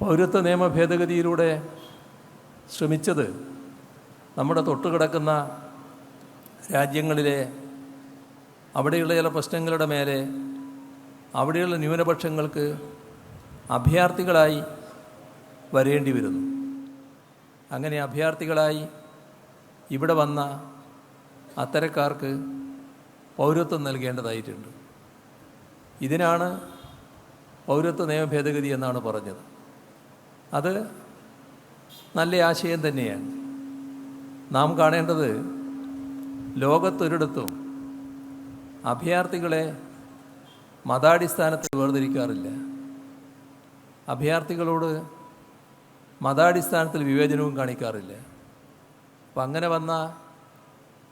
പൗരത്വ നിയമ ഭേദഗതിയിലൂടെ ശ്രമിച്ചത് നമ്മുടെ തൊട്ടുകിടക്കുന്ന രാജ്യങ്ങളിലെ അവിടെയുള്ള ചില പ്രശ്നങ്ങളുടെ മേലെ അവിടെയുള്ള ന്യൂനപക്ഷങ്ങൾക്ക് അഭയാർത്ഥികളായി വരേണ്ടി വരുന്നു. അങ്ങനെ അഭയാർത്ഥികളായി ഇവിടെ വന്ന അത്തരക്കാർക്ക് പൗരത്വം നൽകേണ്ടതായിട്ടുണ്ട്. ഇതിനാണ് പൗരത്വ നിയമ ഭേദഗതി എന്നാണ് പറഞ്ഞത്. അത് നല്ല ആശയം തന്നെയാണ്. നാം കാണേണ്ടത് ലോകത്തൊരിടത്തും അഭയാർത്ഥികളെ മതാടിസ്ഥാനത്തിൽ വേർതിരിക്കാറില്ല. അഭയാർത്ഥികളോട് മതാടിസ്ഥാനത്തിൽ വിവേചനവും കാണിക്കാറില്ല. അപ്പം അങ്ങനെ വന്ന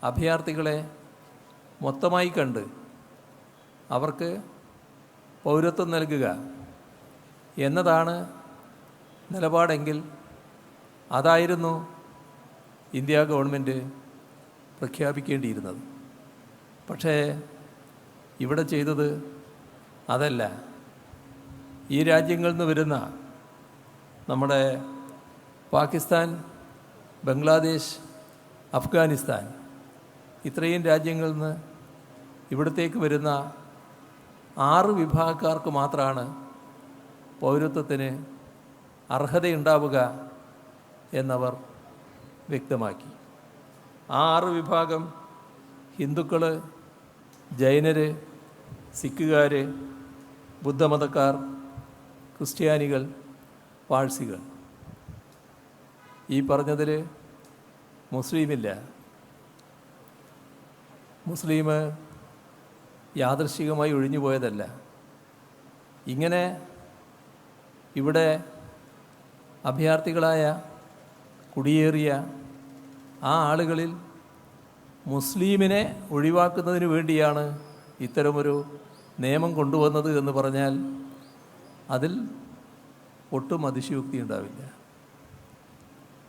അഭയാർത്ഥികളെ മൊത്തമായി കണ്ട് അവർക്ക് പൗരത്വം നൽകുക എന്നതാണ് നിലപാടെങ്കിൽ അതായിരുന്നു ഇന്ത്യ ഗവൺമെന്റ് പ്രഖ്യാപിക്കേണ്ടിയിരുന്നത്. പക്ഷേ ഇവിടെ ചെയ്തത് അതല്ല. ഈ രാജ്യങ്ങളിൽ നിന്ന് വരുന്ന നമ്മുടെ പാകിസ്ഥാൻ ബംഗ്ലാദേശ് അഫ്ഗാനിസ്ഥാൻ ഇത്രയും രാജ്യങ്ങളിൽ നിന്ന് ഇവിടത്തേക്ക് വരുന്ന ആറ് വിഭാഗക്കാർക്ക് മാത്രമാണ് പൗരത്വത്തിന് അർഹതയുണ്ടാവുക എന്നവർ വ്യക്തമാക്കി. ആ ആറ് വിഭാഗം ഹിന്ദുക്കൾ ജൈനർ സിഖുകാർ ബുദ്ധമതക്കാർ ക്രിസ്ത്യാനികൾ പാഴ്സികൾ. ഈ പറഞ്ഞതിൽ മുസ്ലിമില്ല. മുസ്ലിം യാദൃശികമായി ഒഴിഞ്ഞു പോയതല്ല ഇങ്ങനെ ഇവിടെ അഭയാർത്ഥികളായ കുടിയേറിയ ആ ആളുകളിൽ മുസ്ലിമിനെ ഒഴിവാക്കുന്നതിന് വേണ്ടിയാണ് ഇത്തരമൊരു നിയമം കൊണ്ടുവന്നത് എന്ന് പറഞ്ഞാൽ അതിൽ ഒട്ടും അതിശയോക്തി ഉണ്ടാവില്ല.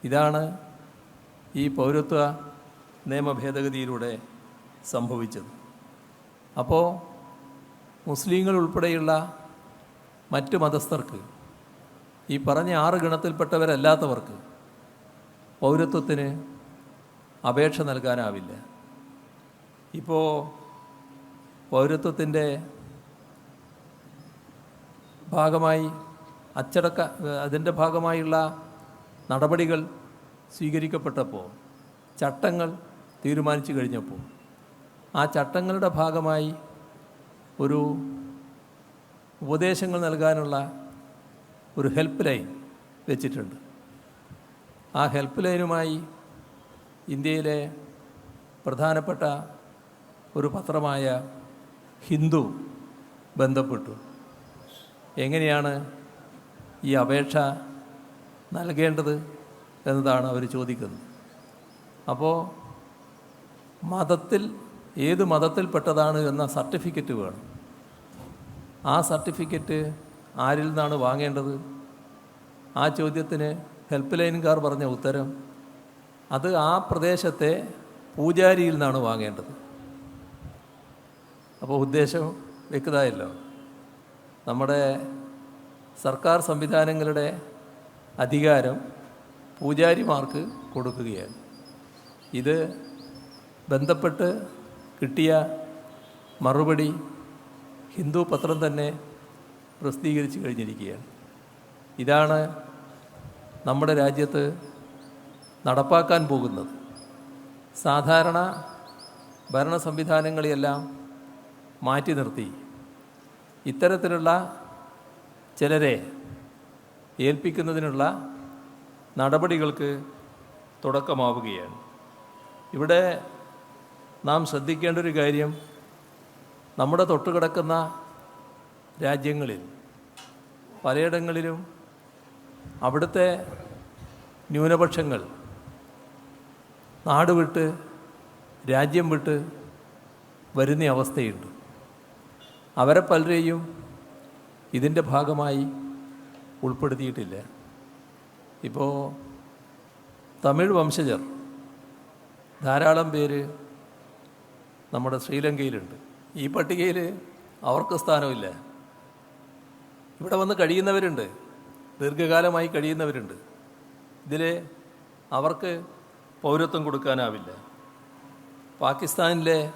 ഇതാണ് ഈ പൗരത്വ നിയമ ഭേദഗതിയിലൂടെ സംഭവിച്ചത്. അപ്പോൾ മുസ്ലിങ്ങൾ ഉൾപ്പെടെയുള്ള മറ്റ് മതസ്ഥർക്ക് ഈ പറഞ്ഞ ആറ് ഗണത്തിൽപ്പെട്ടവരല്ലാത്തവർക്ക് പൗരത്വത്തിന് അപേക്ഷ നൽകാനാവില്ല. ഇപ്പോൾ പൗരത്വത്തിന്റെ ഭാഗമായി അച്ചടക്ക അതിന്റെ ഭാഗമായുള്ള നടപടികൾ സ്വീകരിക്കപ്പെട്ടപ്പോൾ ചട്ടങ്ങൾ തീരുമാനിച്ചു കഴിഞ്ഞപ്പോൾ ആ ചട്ടങ്ങളുടെ ഭാഗമായി ഒരു ഉപദേശങ്ങൾ നൽകാനുള്ള ഒരു ഹെൽപ്പ് ലൈൻ വെച്ചിട്ടുണ്ട്. ആ ഹെൽപ്പ് ലൈനുമായി ഇന്ത്യയിലെ പ്രധാനപ്പെട്ട ഒരു പത്രമായ ഹിന്ദു ബന്ധപ്പെട്ടു. എങ്ങനെയാണ് ഈ അപേക്ഷ നൽകേണ്ടത് എന്നതാണ് അവർ ചോദിക്കുന്നത്. അപ്പോൾ മതത്തിൽ ഏത് മതത്തിൽപ്പെട്ടതാണ് എന്ന സർട്ടിഫിക്കറ്റ് വേണം. ആ സർട്ടിഫിക്കറ്റ് ആരിൽ നിന്നാണ് വാങ്ങേണ്ടത്? ആ ചോദ്യത്തിന് ഹെൽപ്പ് ലൈൻകാർ പറഞ്ഞ ഉത്തരം അത് ആ പ്രദേശത്തെ പൂജാരിയിൽ നിന്നാണ് വാങ്ങേണ്ടത്. അപ്പോൾ ഉദ്ദേശം വ്യക്തമായല്ലോ. നമ്മുടെ സർക്കാർ സംവിധാനങ്ങളുടെ അധികാരം പൂജാരിമാർക്ക് കൊടുക്കുകയാണ്. ഇത് ബന്ധപ്പെട്ട് കിട്ടിയ മറുപടി ഹിന്ദു പത്രം തന്നെ പ്രസിദ്ധീകരിച്ച് കഴിഞ്ഞിരിക്കുകയാണ്. ഇതാണ് നമ്മുടെ രാജ്യത്ത് നടപ്പാക്കാൻ പോകുന്നത്. സാധാരണ ഭരണ സംവിധാനങ്ങളെയെല്ലാം മാറ്റി നിർത്തി. ഇത്തരത്തിലുള്ള ചിലരെ ഏൽപ്പിക്കുന്നതിനുള്ള നടപടികൾക്ക് തുടക്കമാവുകയാണ്. ഇവിടെ നാം ശ്രദ്ധിക്കേണ്ട ഒരു കാര്യം നമ്മുടെ തൊട്ടുകിടക്കുന്ന രാജ്യങ്ങളിൽ പലയിടങ്ങളിലും അവിടുത്തെ ന്യൂനപക്ഷങ്ങൾ നാട് വിട്ട് രാജ്യം വിട്ട് വരുന്ന അവസ്ഥയുണ്ട്. അവരെ പലരെയും ഇതിന്റെ ഭാഗമായി ഉൾപ്പെടുത്തിയിട്ടില്ല. ഇപ്പോൾ തമിഴ് വംശജർ ധാരാളം പേര് നമ്മുടെ ശ്രീലങ്കയിലുണ്ട്. ഈ പട്ടികയിൽ അവർക്ക് സ്ഥാനമില്ല. ഇവിടെ വന്ന് കഴിയുന്നവരുണ്ട്. ദീർഘകാലമായി കഴിയുന്നവരുണ്ട്. ഇതിൽ അവർക്ക് പൗരത്വം കൊടുക്കാനാവില്ല. പാകിസ്ഥാനിലെ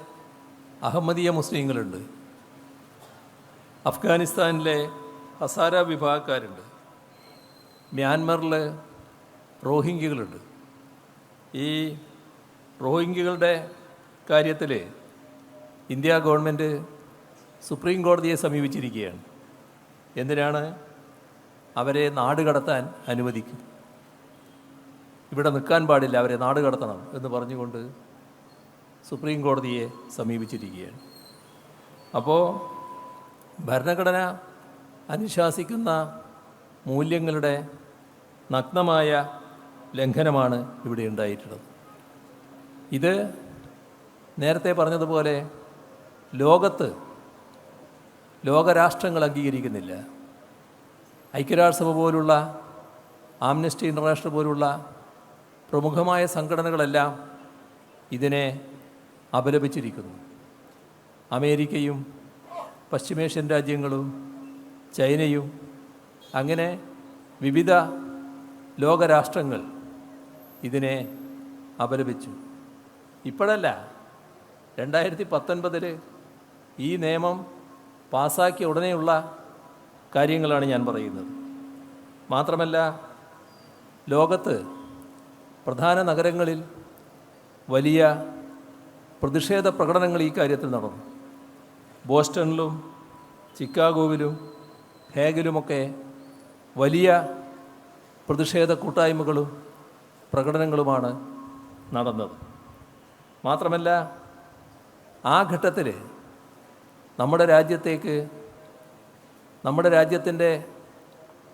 അഹമ്മദീയ മുസ്ലിങ്ങളുണ്ട്. അഫ്ഗാനിസ്ഥാനിലെ ഹസാര വിഭാഗക്കാരുണ്ട്. മ്യാൻമറിൽ റോഹിംഗ്യകളുണ്ട്. ഈ റോഹിംഗ്യകളുടെ കാര്യത്തിൽ ഇന്ത്യ ഗവൺമെന്റ് സുപ്രീം കോടതിയെ സമീപിച്ചിരിക്കുകയാണ്. എന്തിനാണ് അവരെ നാട് കടത്താൻ അനുവദിക്കും? ഇവിടെ നിൽക്കാൻ പാടില്ല അവരെ നാട് കടത്തണം എന്ന് പറഞ്ഞുകൊണ്ട് സുപ്രീം കോടതിയെ സമീപിച്ചിരിക്കുകയാണ്. അപ്പോൾ ഭരണഘടന അനുശാസിക്കുന്ന മൂല്യങ്ങളുടെ നഗ്നമായ ലംഘനമാണ് ഇവിടെ ഉണ്ടായിട്ടുള്ളത്. ഇത് നേരത്തെ പറഞ്ഞതുപോലെ ലോകത്ത് ലോകരാഷ്ട്രങ്ങൾ അംഗീകരിക്കുന്നില്ല. ഐക്യരാഷ്ട്രസഭ പോലുള്ള ആംനസ്റ്റി ഇന്റർനാഷണൽ പോലുള്ള പ്രമുഖമായ സംഘടനകളെല്ലാം ഇതിനെ അപലപിച്ചിരിക്കുന്നു. അമേരിക്കയും പശ്ചിമേഷ്യൻ രാജ്യങ്ങളും ചൈനയും അങ്ങനെ വിവിധ ലോകരാഷ്ട്രങ്ങൾ ഇതിനെ അപലപിച്ചു. ഇപ്പോഴല്ല രണ്ടായിരത്തി പത്തൊൻപതിൽ ഈ നിയമം പാസാക്കിയ ഉടനെയുള്ള കാര്യങ്ങളാണ് ഞാൻ പറയുന്നത്. മാത്രമല്ല ലോകത്ത് പ്രധാന നഗരങ്ങളിൽ വലിയ പ്രതിഷേധ പ്രകടനങ്ങൾ ഈ കാര്യത്തിൽ നടന്നു. ബോസ്റ്റണിലും ചിക്കാഗോവിലും ഹേഗിലുമൊക്കെ വലിയ പ്രതിഷേധ കൂട്ടായ്മകളും പ്രകടനങ്ങളുമാണ് നടന്നത്. മാത്രമല്ല ആ ഘട്ടത്തിൽ നമ്മുടെ രാജ്യത്തേക്ക് നമ്മുടെ രാജ്യത്തിന്റെ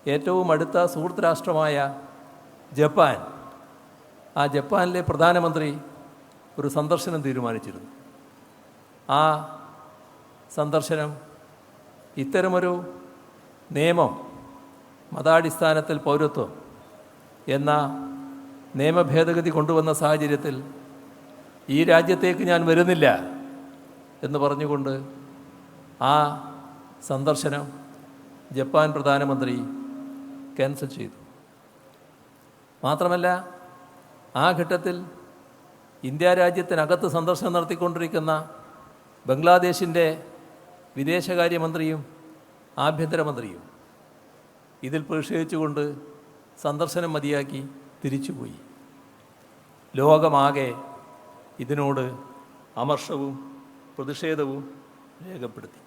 ഏറ്റവും അടുത്ത സുഹൃത്ത് രാഷ്ട്രമായ ജപ്പാൻ. ആ ജപ്പാനിലെ പ്രധാനമന്ത്രി ഒരു സന്ദർശനം തീരുമാനിച്ചിരുന്നു. ആ സന്ദർശനം ഇത്തരമൊരു നിയമം മതാടിസ്ഥാനത്തിൽ പൗരത്വം എന്ന നിയമഭേദഗതി കൊണ്ടുവന്ന സാഹചര്യത്തിൽ ഈ രാജ്യത്തേക്ക് ഞാൻ വരുന്നില്ല എന്ന് പറഞ്ഞുകൊണ്ട് ആ സന്ദർശനം ജപ്പാൻ പ്രധാനമന്ത്രി ക്യാൻസൽ ചെയ്തു. മാത്രമല്ല ആ ഘട്ടത്തിൽ ഇന്ത്യ രാജ്യത്തിനകത്ത് സന്ദർശനം നടത്തിക്കൊണ്ടിരിക്കുന്ന ബംഗ്ലാദേശിന്റെ വിദേശകാര്യമന്ത്രിയും ആഭ്യന്തരമന്ത്രിയും ഇതിൽ പ്രതിഷേധിച്ചുകൊണ്ട് സന്ദർശനം മതിയാക്കി തിരിച്ചുപോയി. ലോകമാകെ ഇതിനോട് അമർഷവും പ്രതിഷേധവും രേഖപ്പെടുത്തി.